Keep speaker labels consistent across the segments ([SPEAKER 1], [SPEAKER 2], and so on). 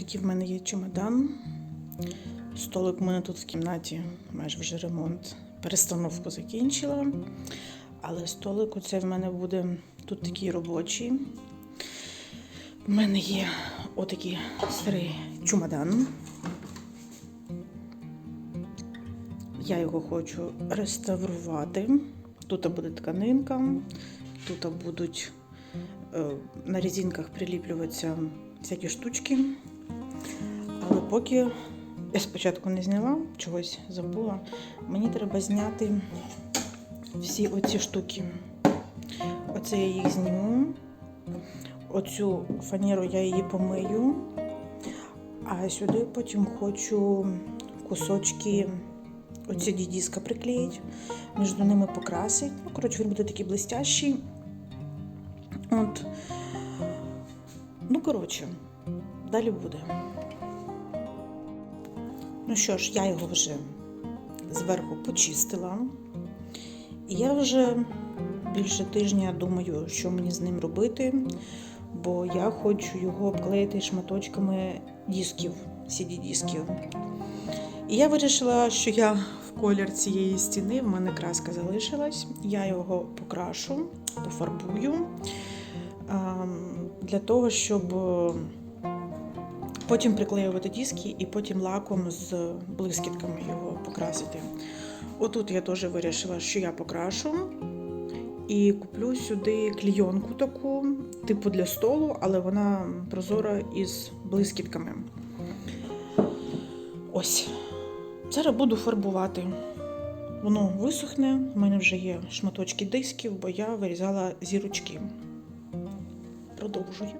[SPEAKER 1] такий в мене є чемодан. Столик у мене тут в кімнаті, майже вже ремонт. Перестановку закінчила. Але столик оце в мене буде тут такий робочий. У мене є отакий старий чемодан. Я його хочу реставрувати. Тут буде тканинка, тут будуть е, на резинках приліплюватися всякі штучки. Але поки я спочатку не зняла, чогось забула, мені треба зняти всі оці штуки. Оце я їх зніму. Оцю фанеру я її помию, а сюди потім хочу кусочки оці дідіска приклеїти, між ними покрасити. Ну, коротше, він буде такий блистящий. От. Ну, коротше, далі буде. Ну що ж, я його вже зверху почистила. І я вже більше тижня думаю, що мені з ним робити, бо я хочу його обклеїти шматочками дисків, CD-дисків. І я вирішила, що я в колір цієї стіни, в мене краска залишилась, я його покрашу, пофарбую ем, для того, щоб потім приклеювати диски і потім лаком з блискітками його покрасити. Отут я теж вирішила, що я покрашу. І куплю сюди клійонку таку, типу для столу, але вона прозора із блискітками. Ось. Зараз буду фарбувати. Воно висохне, у мене вже є шматочки дисків, бо я вирізала зірочки. Продовжую.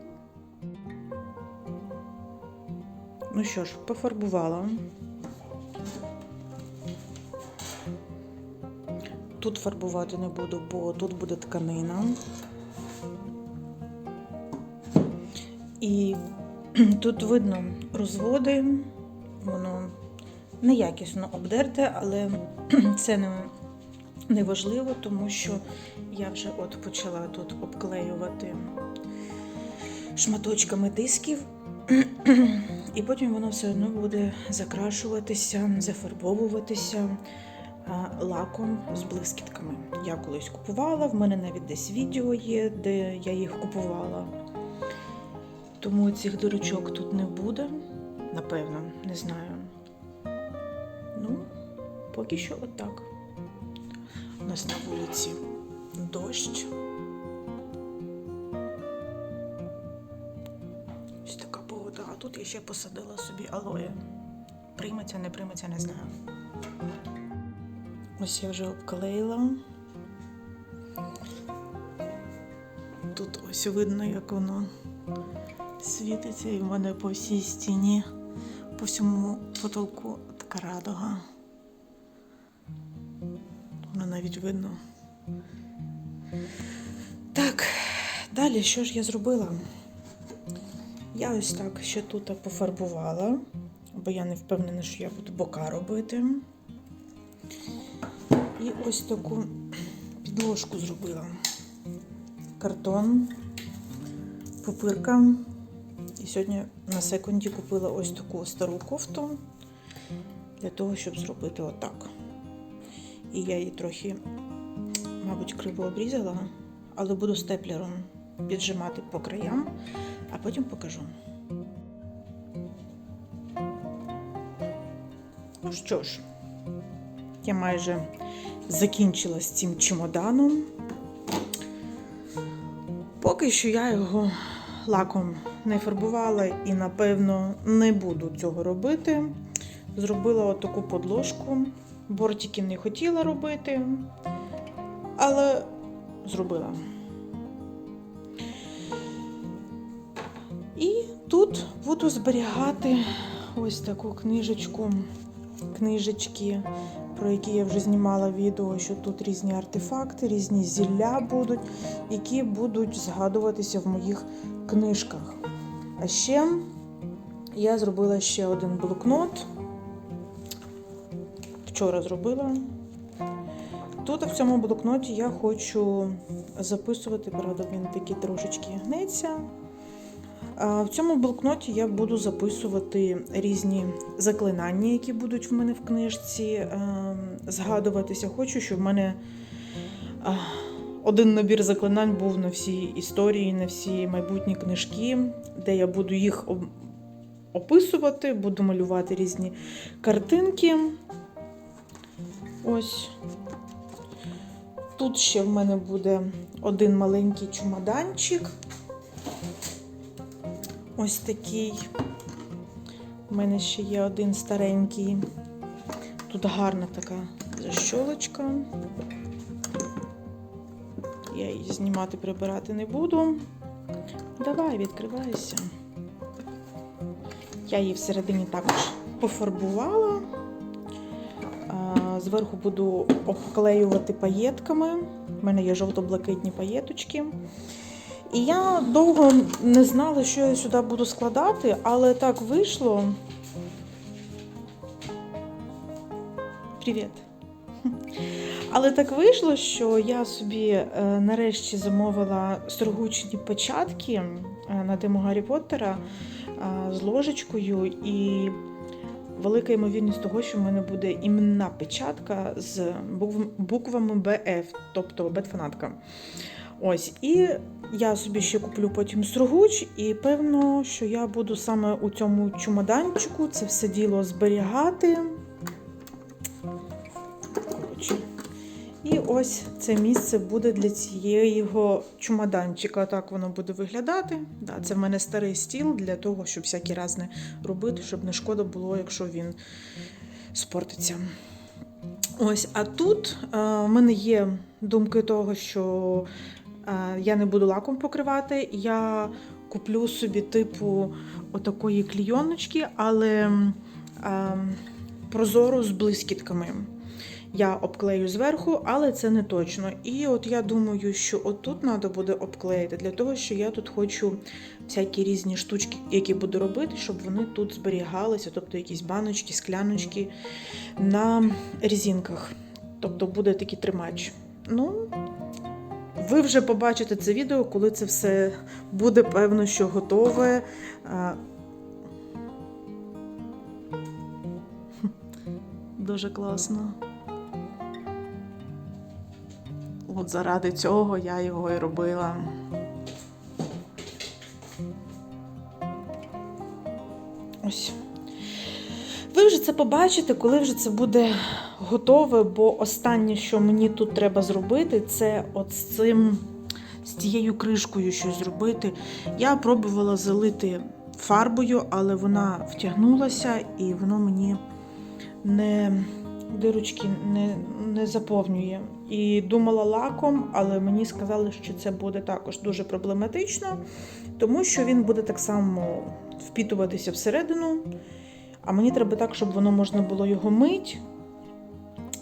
[SPEAKER 1] Ну що ж, пофарбувала. Тут фарбувати не буду, бо тут буде тканина. І тут видно розводи, воно неякісно обдерте, але це не, не важливо, тому що я вже от почала тут обклеювати шматочками дисків, і потім воно все одно буде закрашуватися, зафарбовуватися лаком з блискітками. Я колись купувала, в мене навіть десь відео є, де я їх купувала. Тому цих дирочок тут не буде, напевно, не знаю. Ну, поки що отак. У нас на вулиці дощ. Така. А тут я ще посадила собі алоє. Прийметься, не прийметься, не знаю. Ось я вже обклеїла. Тут ось видно, як воно світиться, і в мене по всій стіні, по всьому потолку така радуга. Воно навіть видно. Так, далі що ж я зробила? Я ось так ще тут пофарбувала, бо я не впевнена, що я буду бока робити. І ось таку підложку зробила. Картон, пупирка. І сьогодні на секунді купила ось таку стару кофту для того, щоб зробити отак. І я її трохи, мабуть, криво обрізала, але буду степлером піджимати по краям, а потім покажу. Ну що ж, я майже закінчила з цим чемоданом. Поки що я його лаком не фарбувала і, напевно, не буду цього робити. Зробила отаку подложку. Бортики не хотіла робити, але зробила. Буду зберігати ось таку книжечку, книжечки, про які я вже знімала відео, що тут різні артефакти, різні зілля будуть, які будуть згадуватися в моїх книжках. А ще я зробила ще один блокнот. Вчора зробила. Тут в цьому блокноті я хочу записувати, правда, він такий трошечки гнеться. В цьому блокноті я буду записувати різні заклинання, які будуть в мене в книжці е, згадуватися. Хочу, щоб в мене один набір заклинань був на всі історії, на всі майбутні книжки, де я буду їх описувати, буду малювати різні картинки. Ось. Тут ще в мене буде один маленький чемоданчик. Ось такий. У мене ще є один старенький. Тут гарна така защолочка. Я її знімати, прибирати не буду. Давай, відкривайся. Я її всередині також пофарбувала. Зверху буду обклеювати паєтками. У мене є жовто-блакитні паєточки. І я довго не знала, що я сюди буду складати, але так вийшло. Привіт. Але так вийшло, що я собі е, нарешті замовила сургучні печатки е, на тему Гаррі Поттера е, з ложечкою і велика ймовірність того, що в мене буде іменна печатка з букв- буквами БФ, тобто бетфанатка. Ось, і я собі ще куплю потім сургуч, і певно, що я буду саме у цьому чемоданчику це все діло зберігати. І ось це місце буде для цієї чемоданчика. Так воно буде виглядати. Да, це в мене старий стіл для того, щоб всякий раз не робити, щоб не шкода було, якщо він спортиться. Ось, а тут е, в мене є думки того, що я не буду лаком покривати. Я куплю собі типу отакої клійоночки, але е, прозору з блискітками. Я обклею зверху, але це не точно. І от я думаю, що отут треба буде обклеїти, для того, що я тут хочу всякі різні штучки, які буду робити, щоб вони тут зберігалися, тобто якісь баночки, скляночки на резинках. Тобто буде такий тримач. Ну, ви вже побачите це відео, коли це все буде, певно, що готове. Дуже класно. От заради цього я його і робила. Це побачите, коли вже це буде готове, бо останнє, що мені тут треба зробити, це от з цим, з цією кришкою щось зробити. Я пробувала залити фарбою, але вона втягнулася і воно мені не дирочки не, не заповнює. І думала лаком, але мені сказали, що це буде також дуже проблематично, тому що він буде так само впітуватися всередину. А мені треба так, щоб воно можна було його мити,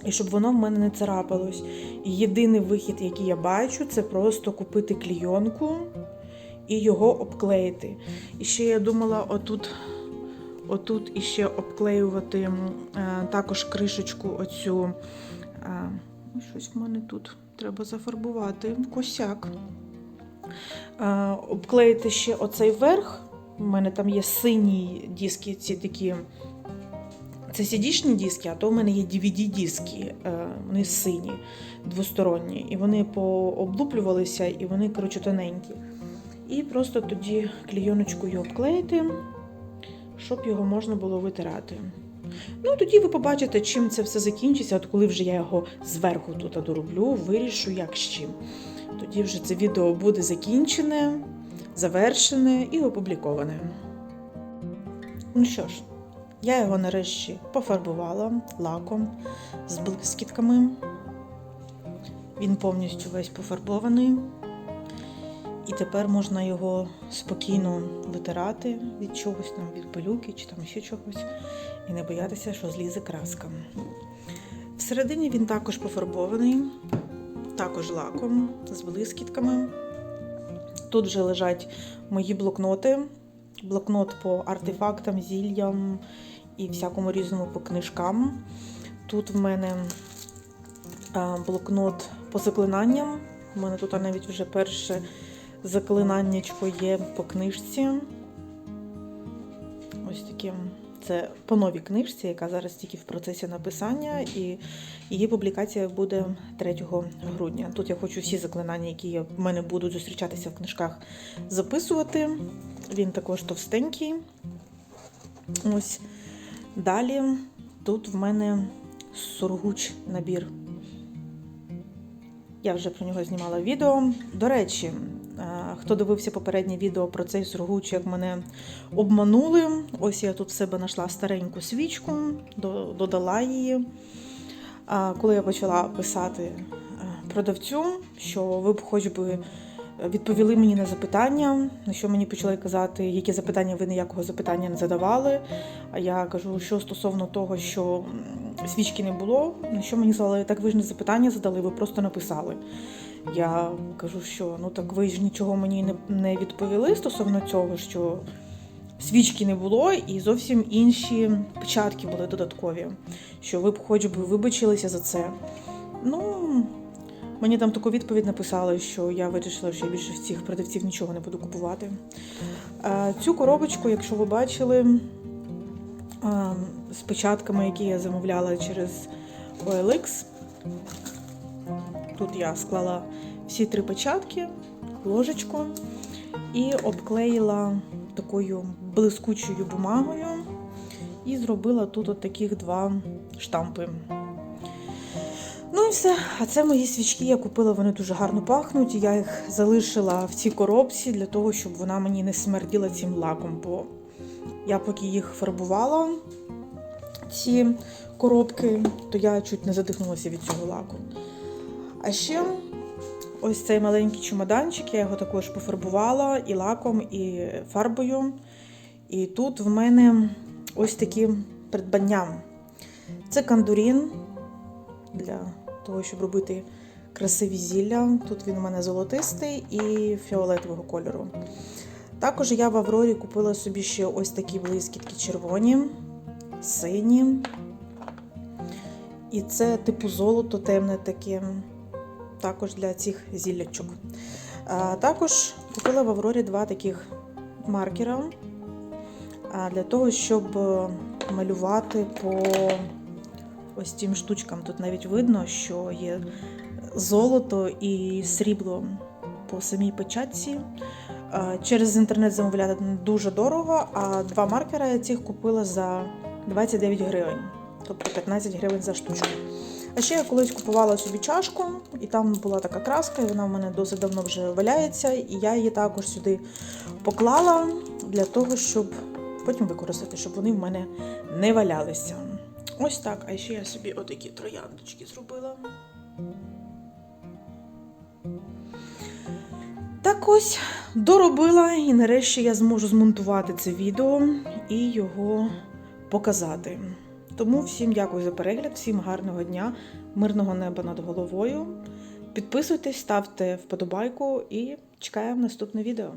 [SPEAKER 1] і щоб воно в мене не царапалось. І єдиний вихід, який я бачу, це просто купити клійонку і його обклеїти. І ще я думала, отут отут іще обклеювати м, е, також кришечку оцю. е, Щось в мене тут треба зафарбувати. Косяк. Е, Обклеїти ще оцей верх. У мене там є сині диски, ці такі. Це cd диски, а то в мене є DVD-диски, е, вони сині, двосторонні. І вони пооблуплювалися, і вони, коротше, тоненькі. І просто тоді клійоночкою обклеїти щоб його можна було витирати. Ну, тоді ви побачите, чим це все закінчиться, от коли вже я його зверху тут дороблю, вирішу, як з чим. Тоді вже це відео буде закінчене, завершене і опубліковане. Ну що ж, я його нарешті пофарбувала лаком з блискітками. Він повністю весь пофарбований. І тепер можна його спокійно витирати від чогось, там, від пилюки чи там ще чогось, і не боятися, що злізе краска. Всередині він також пофарбований, також лаком з блискітками. Тут вже лежать мої блокноти. Блокнот по артефактам, зіллям і всякому різному по книжкам. Тут в мене блокнот по заклинанням. У мене тут навіть вже перше заклинаннячко є по книжці. таки. Це по новій книжці, яка зараз тільки в процесі написання, і її публікація буде 3 грудня. Тут я хочу всі заклинання, які в мене будуть зустрічатися в книжках, записувати. Він також товстенький. Ось далі тут в мене сургуч набір. Я вже про нього знімала відео. До речі, хто дивився попереднє відео про цей сургуч, як мене обманули. Ось я тут в себе знайшла стареньку свічку, додала її. Коли я почала писати е, продавцю, що ви б хоч би відповіли мені на запитання, на що мені почали казати, які запитання ви ніякого запитання не задавали. А я кажу, що стосовно того, що свічки не було, на що мені сказали, так ви ж не запитання задали, ви просто написали. Я кажу, що ну так ви ж нічого мені не, не відповіли стосовно цього, що свічки не було, і зовсім інші печатки були додаткові. Що ви б хоч би вибачилися за це. Ну, мені там таку відповідь написали, що я вирішила, що я більше в цих продавців нічого не буду купувати. Цю коробочку, якщо ви бачили, з печатками, які я замовляла через OLX, тут я склала всі три печатки, ложечку і обклеїла такою блискучою бумагою і зробила тут от таких два штампи. Ну і все. А це мої свічки. Я купила, вони дуже гарно пахнуть. Я їх залишила в цій коробці для того, щоб вона мені не смерділа цим лаком. Бо я поки їх фарбувала, ці коробки, то я чуть не задихнулася від цього лаку. А ще ось цей маленький чемоданчик, я його також пофарбувала і лаком, і фарбою. І тут в мене ось такі придбання. Це кандурін для того, щоб робити красиві зілля. Тут він у мене золотистий і фіолетового кольору. Також я в Аврорі купила собі ще ось такі блискітки червоні, сині. І це типу золото темне таке, також для цих зіллячок. Також купила в Аврорі два таких маркера для того, щоб е, малювати по ось цим штучкам. Тут навіть видно, що є золото і срібло по самій печатці. Через інтернет замовляти дуже дорого, а два маркера я цих купила за 29 гривень, тобто 15 гривень за штучку. А ще я колись купувала собі чашку, і там була така краска, і вона в мене досить давно вже валяється, і я її також сюди поклала для того, щоб потім використати, щоб вони в мене не валялися. Ось так. А ще я собі отакі трояндочки зробила. Так ось доробила, і нарешті я зможу змонтувати це відео і його показати. Тому всім дякую за перегляд, всім гарного дня, мирного неба над головою. Підписуйтесь, ставте вподобайку і чекаємо наступне відео.